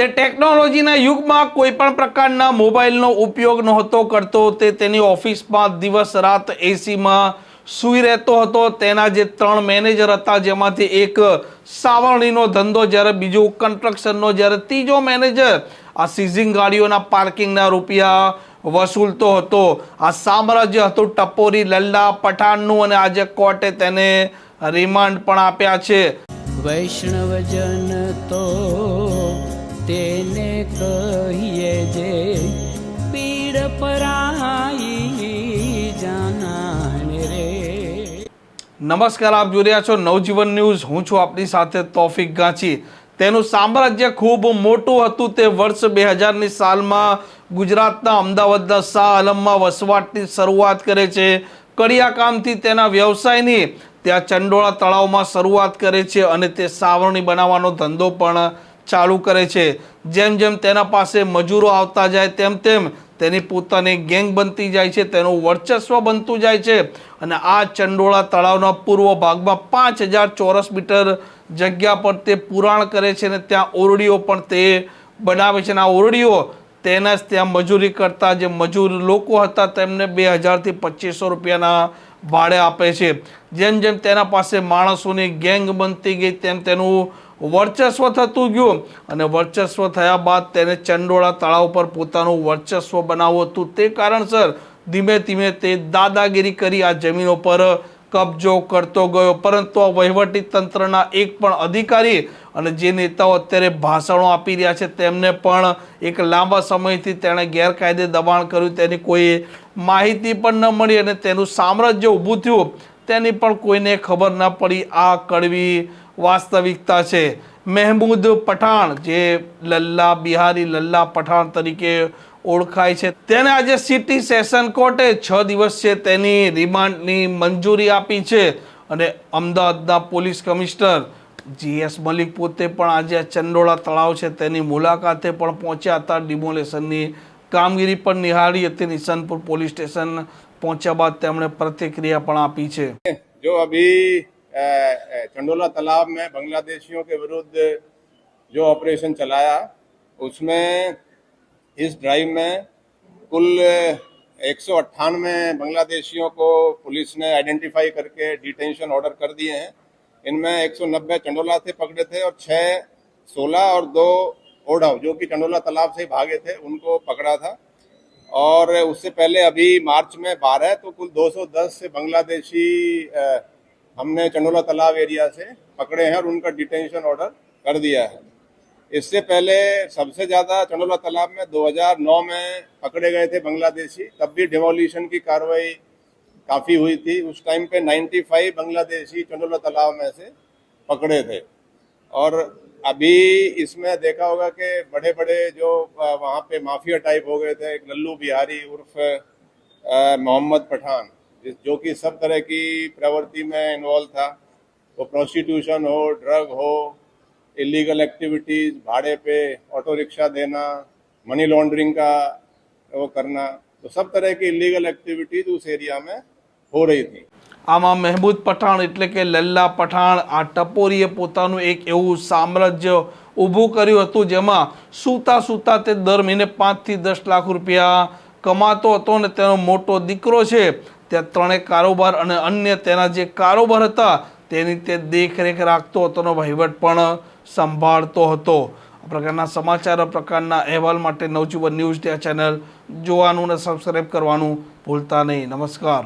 તે ટેકનોલોજીના યુગમાં કોઈ પણ પ્રકારના મોબાઈલનો ઉપયોગ નહોતો કરતો. તે તેની ઓફિસમાં દિવસ રાત એસીમાં સૂઈ રહેતો હતો. તેના જે ત્રણ મેનેજર હતા, જેમાંથી એક સાવરણીનો ધંધો, જ્યારે બીજું કન્સ્ટ્રક્શનનો જ્યારે ત્રીજો મેનેજર આ સીઝિંગ ગાડીઓના પાર્કિંગના રૂપિયા વસૂલતો હતો. આ સામ્રાજ્ય હતું ટપોરી, લલ્લા, પઠાણનું અને આજે કોર્ટે તેને રિમાન્ડ પણ આપ્યા છે. વૈષ્ણવજન તો તેને કહીએ જે પીડ પરાઈ જાનાને રે. નમસ્કાર, આપ જોઈ રહ્યા છો નવજીવન ન્યૂઝ. હું છું આપની સાથે તોફિક ગાંચી. તેનું સામ્રાજ્ય ખૂબ મોટું હતું તે વર્ષ બે હજારની સાલમાં ગુજરાતના અમદાવાદના શાહ આલમમાં વસવાટની શરૂઆત કરે છે. કડિયાકામથી તેના વ્યવસાયની ત્યાં ચંડોળા તળાવમાં શરૂઆત કરે છે અને તે સાવરણી બનાવવાનો ધંધો પણ ચાલુ કરે છે. જેમ જેમ તેના પાસે મજૂરો આવતા જાય તેમ તેમ તેની પોતાની ગેંગ બનતી જાય છે, તેનું વર્ચસ્વ બનતું જાય છે. અને આ ચંડોળા તળાવના પૂર્વ ભાગમાં પાંચ હજાર ચોરસ મીટર જગ્યા પર તે પુરાણ કરે છે અને ત્યાં ઓરડીઓ પણ તે બનાવે છે. અને આ ઓરડીઓ તેના જ ત્યાં મજૂરી કરતા, જે મજૂર લોકો હતા તેમને બે હજારથી પચીસો રૂપિયાના ભાડે આપે છે. જેમ જેમ તેના પાસે માણસોની ગેંગ બનતી ગઈ તેમ તેનું વર્ચસ્વ થતું ગયું અને વર્ચસ્વ થયા બાદ તેને ચંડોળા તળાવ પર પોતાનું વર્ચસ્વ બનાવવું હતું. તે કારણસર ધીમે ધીમે તે દાદાગીરી કરી આ જમીનો પર કબજો કરતો ગયો. પરંતુ આ વહીવટી તંત્રના એક પણ અધિકારી અને જે નેતાઓ અત્યારે ભાષણો આપી રહ્યા છે તેમને પણ એક લાંબા સમયથી તેણે ગેરકાયદે દબાણ કર્યું. તેની કોઈ માહિતી પણ ન મળી અને તેનું સામ્રાજ્ય ઊભું થયું. તેની પણ કોઈને ખબર ન પડી. આ કડવી વાસ્તવિકતા છે. મહેમૂદ પઠાણ, જે લલ્લા બિહારી લલ્લા પઠાણ તરીકે ઓળખાય છે. તેને આજે સિટી સેશન કોર્ટે છ દિવસ છે તેની રિમાન્ડની મંજૂરી આપી છે. અને અમદાવાદના પોલીસ કમિશનર જીએસ મલિક પોતે પણ આજે આ ચંડોળા તળાવ છે તેની મુલાકાતે પણ પહોંચ્યા હતા. ડિમોલેશનની કામગીરી પણ નિહાળી હતી. નિશાનપુર પોલીસ સ્ટેશન પહોંચ્યા બાદ તેમણે પ્રતિક્રિયા પણ આપી છે जो अभी अ, अ, चंडोला तालाब में बांग्लादेशियों के विरुद्ध जो ऑपरेशन चलाया उसमें इस ड्राइव में कुल एक सौ अट्ठानवे बांग्लादेशियों को पुलिस ने आइडेंटिफाई करके डिटेंशन ऑर्डर कर दिए हैं इनमें 190 चंडोला से पकड़े थे और छः सोलह और दो ओढ़व जो कि चंडोला तालाब से भागे थे उनको पकड़ा था और उससे पहले अभी मार्च में बारह तो कुल 210 से बांग्लादेशी हमने चंडोला तालाब एरिया से पकड़े हैं और उनका डिटेंशन ऑर्डर कर दिया है। इससे पहले सबसे ज़्यादा चंडोला तालाब में 2009 में पकड़े गए थे बांग्लादेशी, तब भी डिमोलिशन की कार्रवाई काफ़ी हुई थी। उस टाइम पे 95 बांग्लादेशी चंडोला तालाब में से पकड़े थे। और अभी इसमें देखा होगा कि बड़े बड़े जो वहाँ पे माफिया टाइप हो गए थे लल्लू बिहारी उर्फ़ मोहम्मद पठान, जिस, जो कि सब तरह की प्रवृत्ति में इन्वॉल्व था। वो प्रोस्टिट्यूशन हो ड्रग हो इलीगल एक्टिविटीज़ भाड़े पे ऑटो रिक्शा देना मनी लॉन्ड्रिंग का वो करना तो सब तरह की इलीगल एक्टिविटीज़ उस एरिया में हो रही थी આમાં મહેમૂદ પઠાણ એટલે કે લલ્લા પઠાણ આ ટપોરીએ પોતાનું એક એવું સામ્રાજ્ય ઊભું કર્યું હતું જેમાં સૂતા સૂતા તે દર મહિને પાંચથી દસ લાખ રૂપિયા કમાતો હતો અને તેનો મોટો દીકરો છે તે ત્રણેય કારોબાર અને અન્ય તેના જે કારોબાર હતા તેની તે દેખરેખ રાખતો હતો અને વહીવટ પણ સંભાળતો હતો આ પ્રકારના સમાચાર આ પ્રકારના અહેવાલ માટે નવજીવન ન્યૂઝ ડે ચેનલ જોવાનું અને સબસ્ક્રાઈબ કરવાનું ભૂલતા નહીં નમસ્કાર